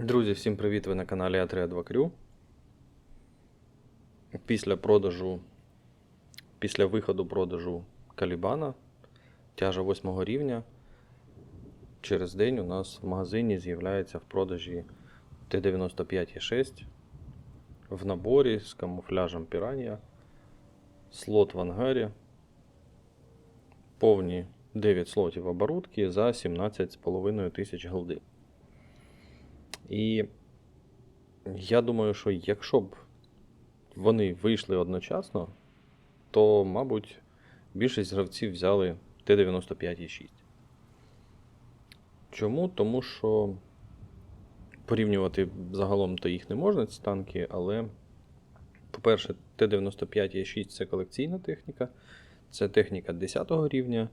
Друзі, всім привіт! Ви на каналі А32 Крю. Після продажу, після виходу продажу Калібана, тяжа 8 рівня, через день у нас в магазині з'являється в продажі Т-95Е6 в наборі з камуфляжем Piranha, слот в ангарі, повні 9 слотів оборудки за 17,5 тисяч голди. І я думаю, що якщо б вони вийшли одночасно, то, мабуть, більшість гравців взяли Т-95,6. Чому? Тому що порівнювати загалом то їх не можна, ці танки, але, по-перше, Т-95Е6 це колекційна техніка, це техніка 10 рівня,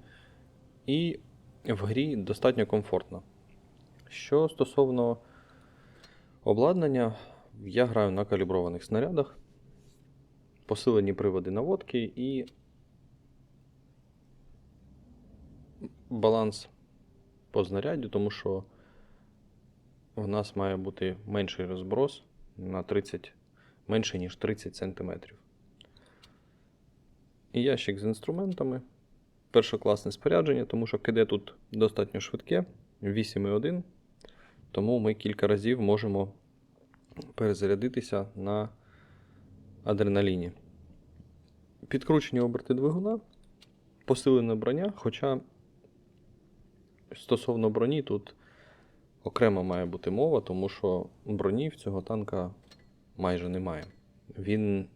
і в грі достатньо комфортно. Що стосовно Обладнання я граю на каліброваних снарядах, посилені приводи наводки і баланс по знаряддю, тому що в нас має бути менший розброс на 30, менше, ніж 30 см. І ящик з інструментами. Першокласне спорядження, тому що КД тут достатньо швидке, 8,1. Тому ми кілька разів можемо перезарядитися на адреналіні. Підкручені оберти двигуна, посилене броня, хоча стосовно броні тут окремо має бути мова, тому що броні в цього танка майже немає. Він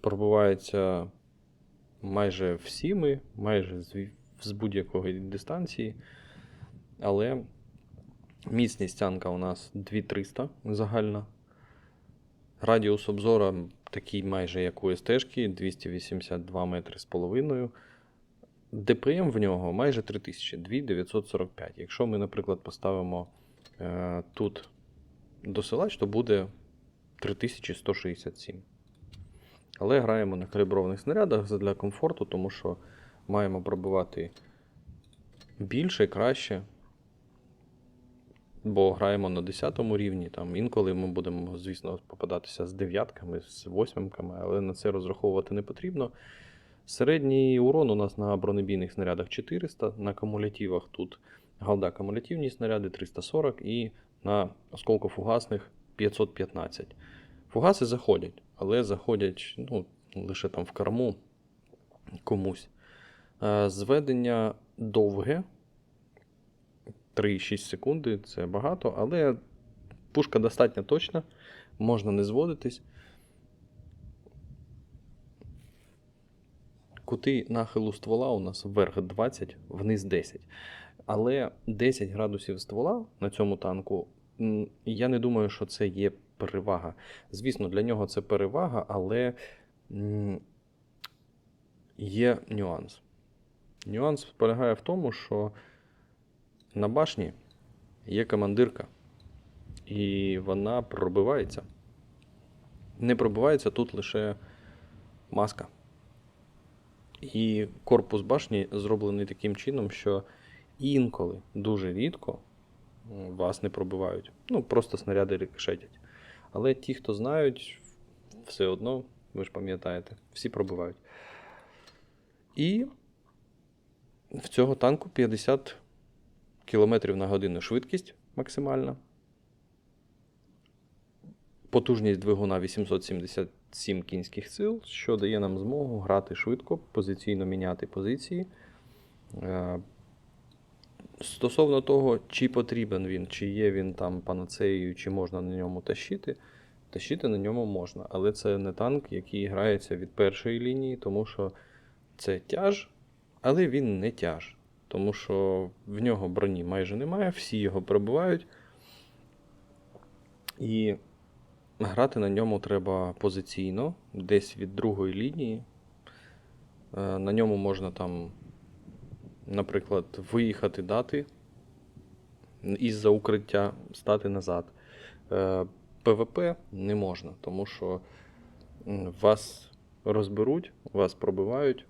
пробивається майже всіми, майже з будь-якої дистанції, але Міцність танка у нас 2300 загальна. Радіус обзора такий майже як у СТ-шки, 282 метри з половиною. ДПМ в нього майже 3000, 2945. Якщо ми, наприклад, поставимо е, тут досилач, то буде 3167. Але граємо на каліброваних снарядах для комфорту, тому що маємо пробивати більше, краще бо граємо на 10 рівні. Там інколи ми будемо, звісно, попадатися з дев'ятками, з восьмимками, але на це розраховувати не потрібно. Середній урон у нас на бронебійних снарядах 400, на кумулятивах тут галда кумулятивні снаряди 340 і на осколкофугасних 515. Фугаси заходять, але заходять ну, лише там в корму комусь. Е, Зведення довге, 3,6 секунди це багато, але пушка достатньо точна, можна не зводитись. Кути нахилу ствола у нас вверх 20, вниз 10. Але 10 градусів ствола на цьому танку, я не думаю, що це є перевага. Звісно, для нього це перевага, але є нюанс. Нюанс полягає в тому, що на башні є командирка, і вона пробивається. Не пробивається тут лише маска. І корпус башні зроблений таким чином, що інколи дуже рідко вас не пробивають. Ну, просто снаряди рикошетять. Але ті, хто знають, все одно, ви ж пам'ятаєте, всі пробивають. І в цього танку 50 км на годину швидкість максимальна. Потужність двигуна 877 кінських сил, що дає нам змогу грати швидко, позиційно міняти позиції. Е, Стосовно того, чи потрібен він, чи є він там панацеєю, чи можна на ньому тащити, тащити на ньому можна. Але це не танк, який грається від першої лінії, тому що це тяж, але він не тяж тому що в нього броні майже немає, всі його пробивають. І грати на ньому треба позиційно, десь від другої лінії. Е, На ньому можна там, наприклад, виїхати дати із-за укриття стати назад. Е, ПВП не можна, тому що вас розберуть, вас пробивають.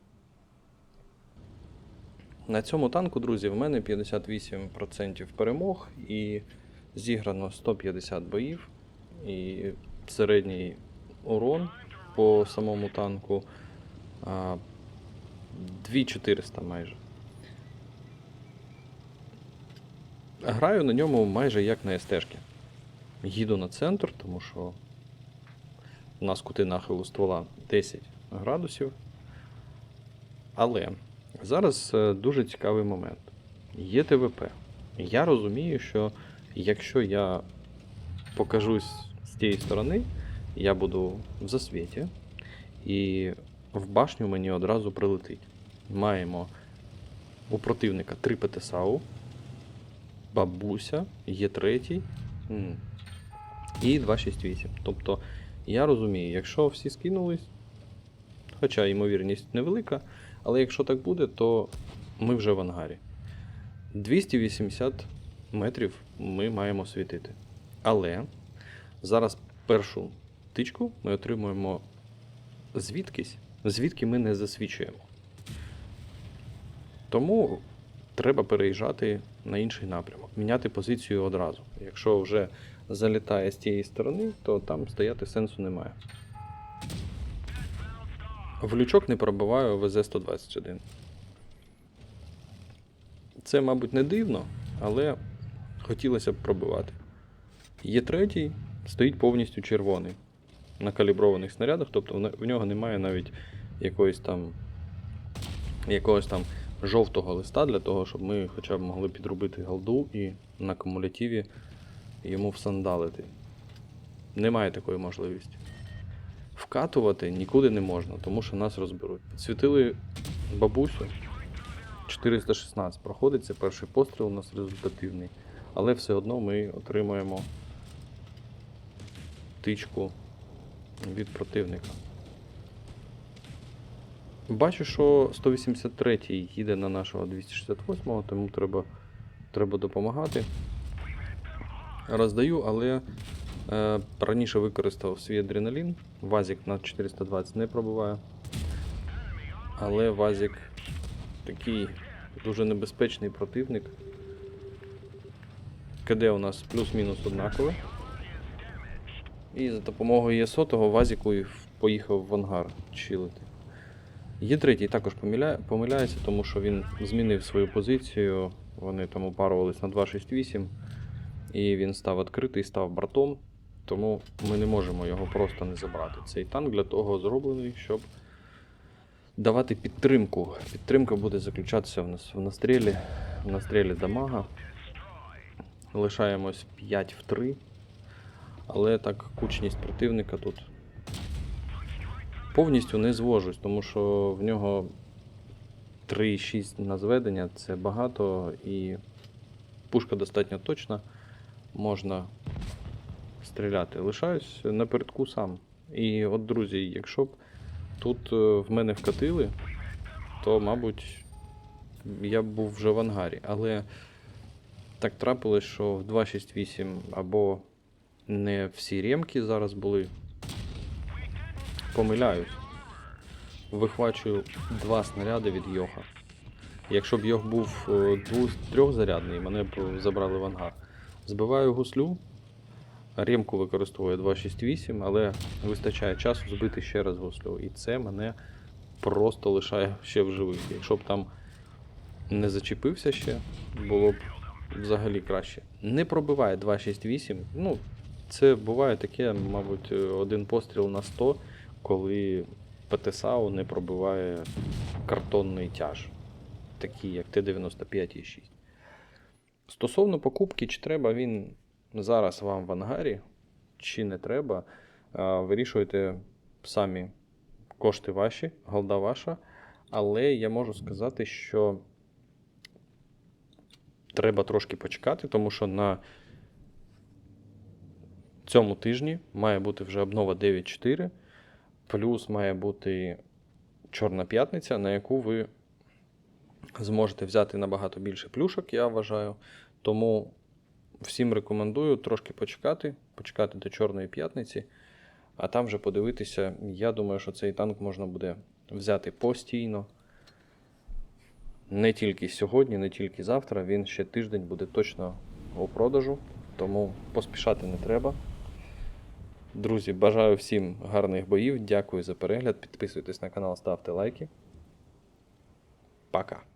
На цьому танку, друзі, в мене 58% перемог і Зіграно 150 боїв і середній урон по самому танку а, 2400 майже. Граю на ньому майже як на СТ-шки. Їду на центр, тому що у нас кути нахилу ствола 10 градусів. Але зараз е, дуже цікавий момент. Є ТВП. Я розумію, що якщо я покажусь з тієї сторони, я буду в засвіті, і в башню мені одразу прилетить. Маємо у противника 3 ПТСАУ, бабуся, є третій і 268. Тобто я розумію, якщо всі скинулись, хоча ймовірність невелика, але якщо так буде, то ми вже в ангарі. 280 метрів ми маємо світити. Але зараз першу тичку ми отримуємо звідкись, звідки ми не засвічуємо. Тому треба переїжджати на інший напрямок, міняти позицію одразу. Якщо вже залітає з тієї сторони, то там стояти сенсу немає. В лючок не пробиваю ВЗ-121. Це, мабуть, не дивно, але хотілося б пробивати. Є третій, стоїть повністю червоний на каліброваних снарядах, тобто в нього немає навіть якоїсь там якогось там жовтого листа для того, щоб ми хоча б могли підробити голду і на кумулятиві йому всандалити. Немає такої можливості. Вкатувати нікуди не можна, тому що нас розберуть. Підсвітили бабусю 416. Проходить це перший постріл у нас результативний. Але все одно ми отримуємо тичку від противника. Бачу, що 183-й їде на нашого 268-го, тому треба, треба допомагати. Роздаю, але раніше використав свій адреналін. Вазік на 420 не пробиває. Але Вазік такий дуже небезпечний противник. КД у нас плюс-мінус однакове. І за допомогою ЄСОТого Вазіку поїхав в ангар чилити. Є третій також помиляє, помиляється, тому що він змінив свою позицію. Вони там упарувались на 268, і він став відкритий, став братом. Тому ми не можемо його просто не забрати. Цей танк для того зроблений, щоб давати підтримку. Підтримка буде заключатися в нас в настрілі, в настрілі дамага. Лишаємось 5 в 3. Але так кучність противника тут повністю не звожусь, тому що в нього 3,6 на зведення це багато і пушка достатньо точна. Можна стріляти. Лишаюсь напередку сам. І от, друзі, якщо б тут е, в мене вкатили, то, мабуть, я б був вже в ангарі. Але так трапилось, що в 268 або не всі ремки зараз були. Помиляюсь. Вихвачую два снаряди від Йоха. Якщо б Йох був е, двох трьохзарядний, мене б забрали в ангар. Збиваю гуслю. Ремку використовую 268, але вистачає часу збити ще раз гуслю. І це мене просто лишає ще в живих. Якщо б там не зачепився ще, було б взагалі краще. Не пробиває 268. Ну, це буває таке, мабуть, один постріл на 100, коли ПТСАУ не пробиває картонний тяж, такий як Т-95 і 6. Стосовно покупки, чи треба він зараз вам в ангарі, чи не треба, а, вирішуйте самі кошти ваші, голда ваша. Але я можу сказати, що треба трошки почекати, тому що на цьому тижні має бути вже обнова 9.4, плюс має бути Чорна п'ятниця, на яку ви зможете взяти набагато більше плюшок, я вважаю. Тому всім рекомендую трошки почекати, почекати до Чорної п'ятниці, а там вже подивитися. Я думаю, що цей танк можна буде взяти постійно. Не тільки сьогодні, не тільки завтра. Він ще тиждень буде точно у продажу. Тому поспішати не треба. Друзі, бажаю всім гарних боїв. Дякую за перегляд. Підписуйтесь на канал, ставте лайки. Пока.